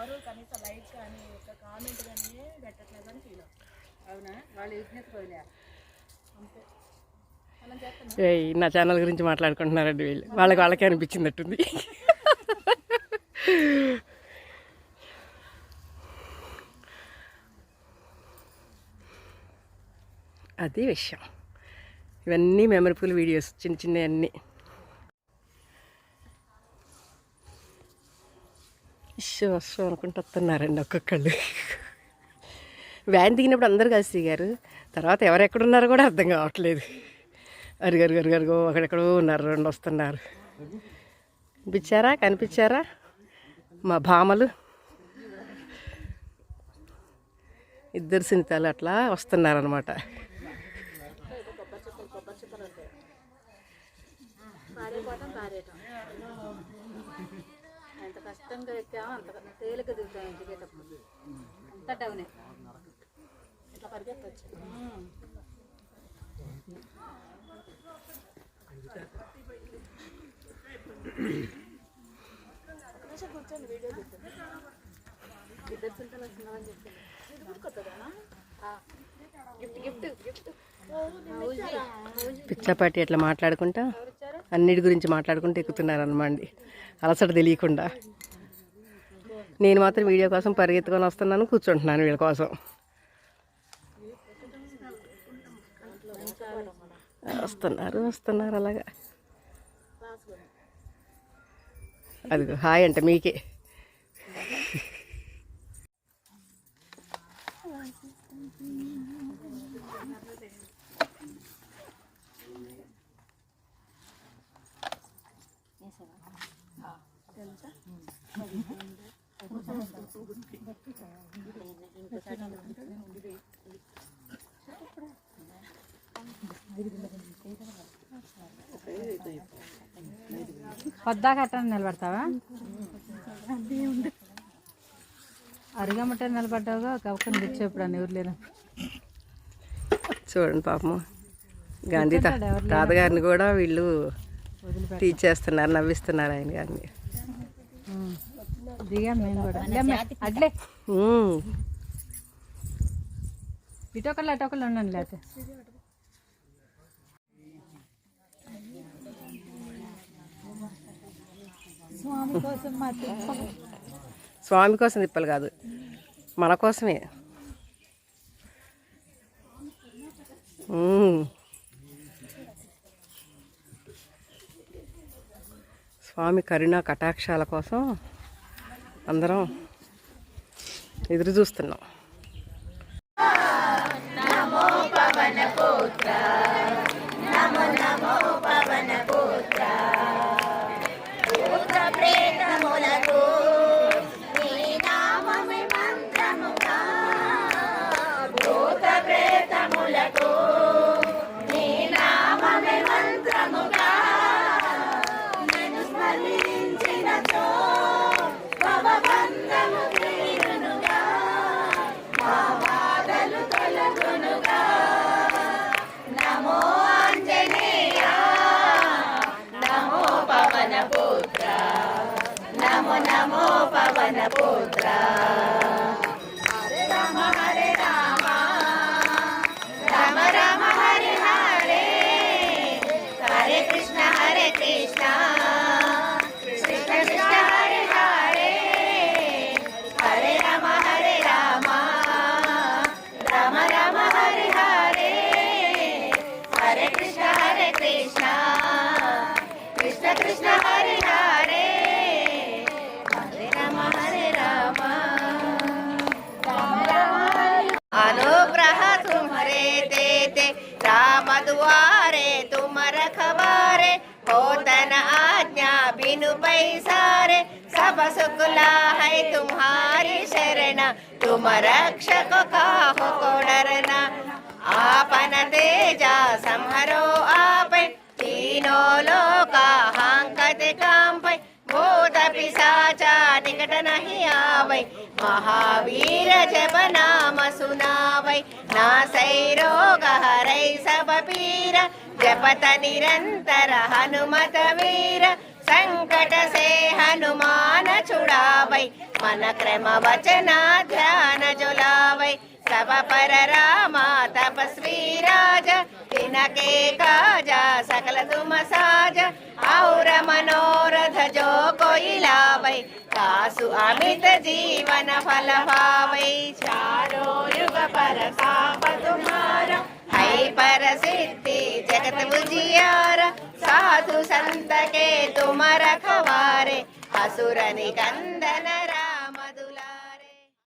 ఎవరు కనీసం లైక్ కానీ ఒక కామెంట్ కానీ పెట్టట్లేదు అని ఫీల్ అవునా? వాళ్ళు విజ్ఞత పోలే అంతే. మనం నా ఛానల్ గురించి మాట్లాడుకుంటున్నారండి వీళ్ళు. వాళ్ళకి వాళ్ళకే అనిపించిందట్టుంది. అది విషయం. ఇవన్నీ మెమరబుల్ వీడియోస్ చిన్న చిన్న అన్నీ ఇష్టం వస్తాం అనుకుంటూ వస్తున్నారండి ఒక్కొక్కళ్ళు. వ్యాన్ దిగినప్పుడు అందరు కలిసి దిగారు. తర్వాత ఎవరెక్కడున్నారో కూడా అర్థం కావట్లేదు. అరుగరు అరుగరుగో అక్కడెక్కడో ఉన్నారు రెండు వస్తున్నారు. కనిపించారా కనిపించారా? మా భామలు. ఇద్దరు సినితాలు అట్లా వస్తున్నారనమాట కష్టంగా ఎక్కామో అంత తేలిక దిగుతాం దిగేటప్పుడు అంత డౌనే. ఇట్లా పరిగెత్తచ్చు. ఒక నిమిషం కూర్చొని వీడియో తీస్తాను ఇద్దరు చింతలు వస్తున్నామని చెప్పి ఇది కూడా కొత్తదేనా గిఫ్ట్ గిఫ్ట్ గిఫ్ట్. పిచ్చాపాటి అట్లా మాట్లాడుకుంటా? అన్నిటి గురించి మాట్లాడుకుంటూ ఎక్కుతున్నారు అనమాండి అలసట తెలియకుండా. నేను మాత్రం వీడియో కోసం పరిగెత్తుకొని వస్తున్నాను కూర్చుంటున్నాను వీళ్ళ కోసం. వస్తున్నారు వస్తున్నారు అలాగా. అది హాయ్ అంట మీకే. పొద్దాక అట్ట నిలబడతావా? అరుగమ్మట నిలబడ్డావుగా కవకని తెచ్చు ఇప్పుడు అని ఎవరు లేరు? చూడండి పాపము. గాంధీ తాతగారిని కూడా వీళ్ళు టీచ్ చేస్తున్నారు నవ్విస్తున్నారు ఆయన గారిని. దిగాం మేము కూడా అట్లే. ఇటొకళ్ళు అటొకళ్ళు ఉండండి లేకపోతే స్వామి కోసం తిప్పలు. స్వామి కోసం తిప్పలు కాదు మన కోసమే. స్వామి కరుణ కటాక్షాల కోసం అందరం ఎదురు చూస్తున్నాం. van a apuntar. राम दुआरे तुम रखवारे होतन आज्ञा बिनु पैसारे सब सुकुला है तुम्हारी शरण तुम रक्षक काहो को डरना आपन तेजा संहरो आप तीनों लोका వెంకటనహియావై మహావీర జప నామ సునావై. నా సైరోగ హరై సబపీర జపత నిరంతర హనుమత వీర. సంకట సే హనుమాన చుడావై. మన క్రమ వచన ధ్యాన జులావై. సభ పర రామ తపస్వీ రాజ తినకే కాజ సకల తుమ సాజ. ఔర మనోరథ జో కోయిలా భావై కాసు అమిత జీవన ఫల భావై చారో యుగ పర సాపతు మార. హై పర సిద్ధి జగత బుజియార సాధు సంతకే తుమ రఖవారే అసురని కందన